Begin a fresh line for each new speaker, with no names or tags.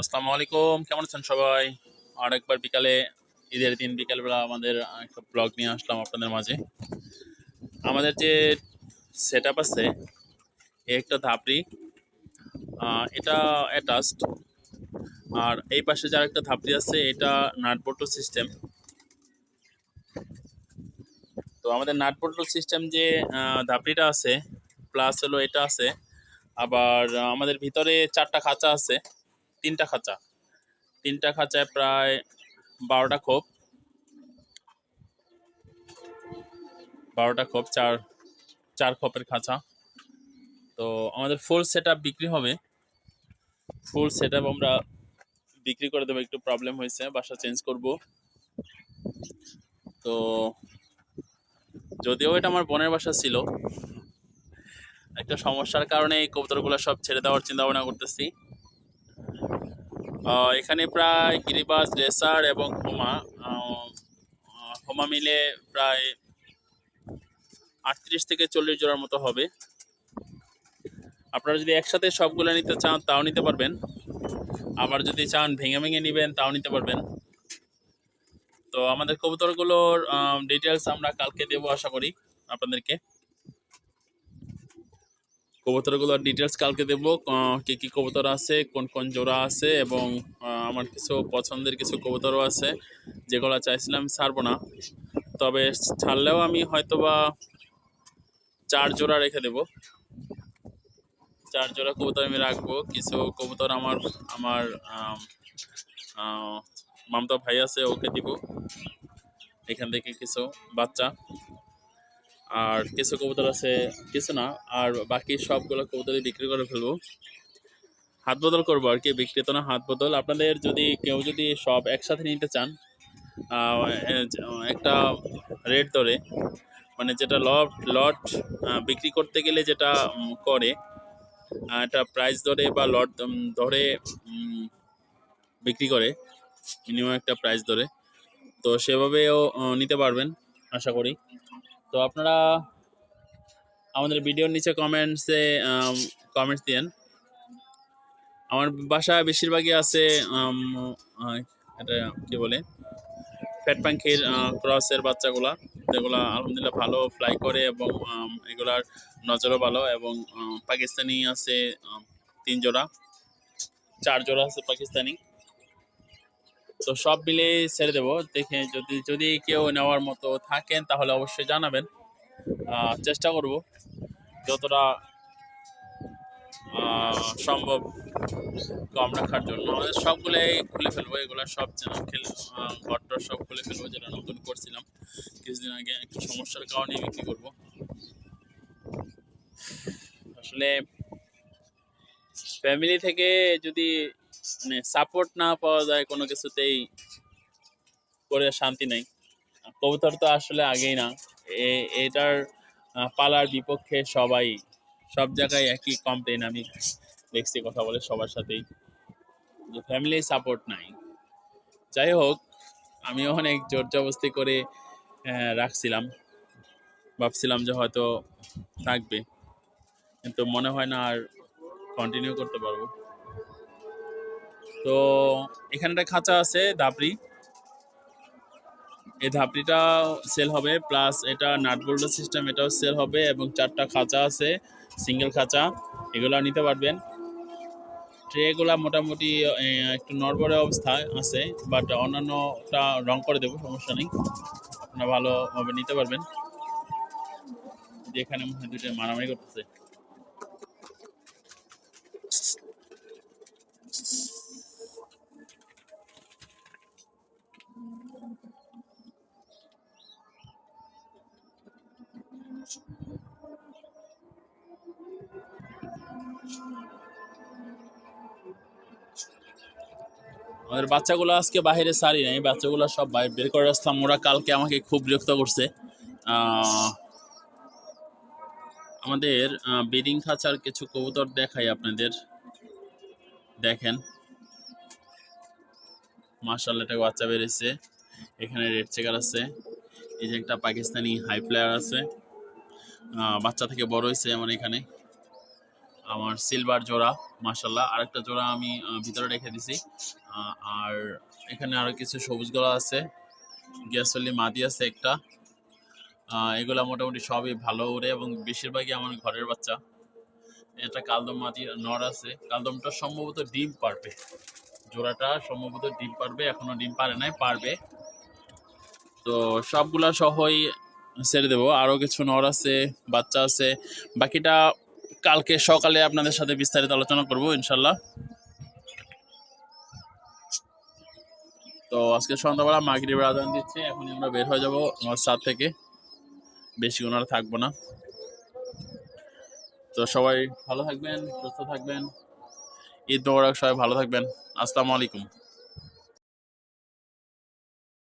আসসালামু আলাইকুম কেমন আছেন সবাই? আর একবার বিকালে, ঈদের দিন বিকালবেলা আমাদের একটা ব্লগ নিয়ে আসলাম আপনাদের মাঝে। আমাদের যে সেট আপ আছে একটা ধাপড়ি এটা অ্যাটাচড আর এই পাশে যার একটা ধাপড়ি আছে, এটা নাটবল্টু সিস্টেম তো আমাদের নাটবল্টু সিস্টেম যে ধাপড়িটা আছে প্লাস হলো এটা আছে। আবার আমাদের ভিতরে চারটা খাঁচা আছে। তিনটা খাঁচা। তিনটা খাঁচায় প্রায় বারোটা খোপ। বারোটা খোপ, চার চার খোপের খাঁচা। তো আমাদের ফুল সেট বিক্রি হবে। ফুল সেট আমরা বিক্রি করে দেবো, একটু প্রবলেম হয়েছে, বাসা চেঞ্জ করব। তো যদিও এটা আমার বোনের বাসা ছিল, একটা সমস্যার কারণে এই কবুতরগুলো সব ছেড়ে দেওয়ার চিন্তা ভাবনা করতেছি। এখানে প্রায় গিরিবাস রেসার এবং হোমা হোমা মিলে প্রায় আটত্রিশ থেকে চল্লিশ জোড়ার মতো হবে। আপনারা যদি একসাথে সবগুলো নিতে চান, তাও নিতে পারবেন। আবার যদি চান ভেঙে ভেঙে নেবেন, তাও নিতে পারবেন। তো আমাদের কবুতরগুলোর ডিটেলস আমরা কালকে দেবো আশা করি আপনাদেরকে। কবুতরগুলোর ডিটেলস কালকে দেবো কি কি কবুতর আছে, কোন কোন জোড়া আছে এবং আমার কিছু পছন্দের কিছু কবুতরও আছে যেগুলো চাইছিলাম ছাড়বো না। তবে ছাড়লেও আমি হয়তোবা চার জোড়া রেখে দেব। চার জোড়া কবুতর আমি রাখব। কিছু কবুতর আমার আমার মামতা ভাই আছে, ওকে দিব। এখান থেকে কিছু বাচ্চা। আর কিছু কবুতর আছে, কিছু না, আর বাকি সবগুলো কবুতরই বিক্রি করে ফেলব। হাত বদল করব আর কি বিক্রি তো না, হাত বদল। আপনাদের যদি কেউ যদি সব একসাথে নিতে চান একটা রেট ধরে মানে যেটা লট লট বিক্রি করতে গেলে যেটা করে একটা প্রাইস ধরে বা লট ধরে বিক্রি করে মিনিমাম একটা প্রাইস ধরে, তো সেভাবেও নিতে পারবেন, আশা করি। তো আপনারা আমাদের ভিডিওর নিচে কমেন্টসে কমেন্টস দিয়েন। আমার বাসায় বেশিরভাগই আছে এটা কি বলে? ফ্যাট পাঙ্খির ক্রসের বাচ্চাগুলা। যেগুলা আলহামদুলিল্লাহ ভালো ফ্লাই করে এবং এগুলার নজরও ভালো এবং পাকিস্তানি আছে তিন জোড়া, চার জোড়া আছে পাকিস্তানি। তো সব মিলে ছেড়ে দেবো। দেখে যদি যদি কেউ নেওয়ার মতো থাকেন, তাহলে অবশ্যই জানাবেন। চেষ্টা করব যতটা সম্ভব কম রাখার জন্য। সবগুলোই খুলে ফেলব, এগুলো সব চ্যানেল খেলে ঘরটা সব খুলে ফেলব যেটা নতুন করছিলাম। কিছুদিন আগে একটু সমস্যার কারণে বিক্রি করব। আসলে ফ্যামিলি থেকে যদি মানে সাপোর্ট না পাওয়া যায় কোনো কিছুতেই করে শান্তি নেই। কবুতর তো আসলে আগেই না। এটার পালার বিপক্ষে সবাই সব জায়গায় একই কমপ্লেন আমি দেখছি কথা বলে সবার সাথেই। যে ফ্যামিলি সাপোর্ট নাই। যাই হোক আমিও অনেক জোর জবস্তি করে রাখছিলাম। ভাবছিলাম যে হয়তো থাকবে। কিন্তু মনে হয় না আর কন্টিনিউ করতে পারব। তো এখানে একটা খাঁচা আছে, ধাপড়ি। এই ধাপড়িটা সেল হবে প্লাস এটা নাট বোল্ডার সিস্টেম এটাও সেল হবে এবং চারটা খাঁচা আছে সিঙ্গেল খাঁচা, এগুলো নিতে পারবেন। ট্রেগুলা মোটামুটি একটু নড়বড়ে অবস্থায় আছে বাট অন্যান্যটা রং করে দেবো, সমস্যা নেই। আপনারা ভালোভাবে নিতে পারবেন। যেখানে মনে হয় দুটো মারামারি করতেছে। আমাদের বাচ্চাগুলো আজকে বাইরে সারি নাই, বাচ্চাগুলো সব বাইরে বের করে আসলাম ওরা কালকে আমাকে খুব বিরক্ত করছে। আমাদের বেডিং খাঁচার কিছু কবুতর দেখাই আপনাদের। দেখেন। মার্শাল একটা বাচ্চা বেরিয়েছে। এখানে রেড চেকার আছে। এই যে একটা পাকিস্তানি হাই প্লেয়ার আছে। বাচ্চা থেকে বড় হয়েছে আমার এখানে। আমার সিলভার জোড়া মাসাল্লাহ আরেকটা জোড়া আমি ভিতরে রেখে দিছি। আর এখানে আরও কিছু সবুজ গলা আছে গ্যাসলি মাদি আছে একটা। এগুলা মোটামুটি সবই ভালো ওড়ে এবং বেশিরভাগই আমার ঘরের বাচ্চা। এটা কালদম মাটি নর আছে। কালদমটা সম্ভবত ডিম পারবে। জোড়াটা সম্ভবত ডিম পারবে, এখনও ডিম পারে নাই, পারবে। তো সবগুলা সহই ছেড়ে দেবো। আরও কিছু নর আছে, বাচ্চা আছে। বাকিটা কালকে সকালে আপনাদের সাথে বিস্তারিত আলোচনা করব, ইনশাল্লাহ। তো আজকে সন্ধ্যাবেলা মাগরিবের আদান দিচ্ছে এখন আমরা বের হয়ে যাব আমার সাত থেকে। বেশি আর থাকব না। তো সবাই ভালো থাকবেন, সুস্থ থাকবেন। ঈদ মোবারক, সবাই ভালো থাকবেন। আসসালামু আলাইকুম।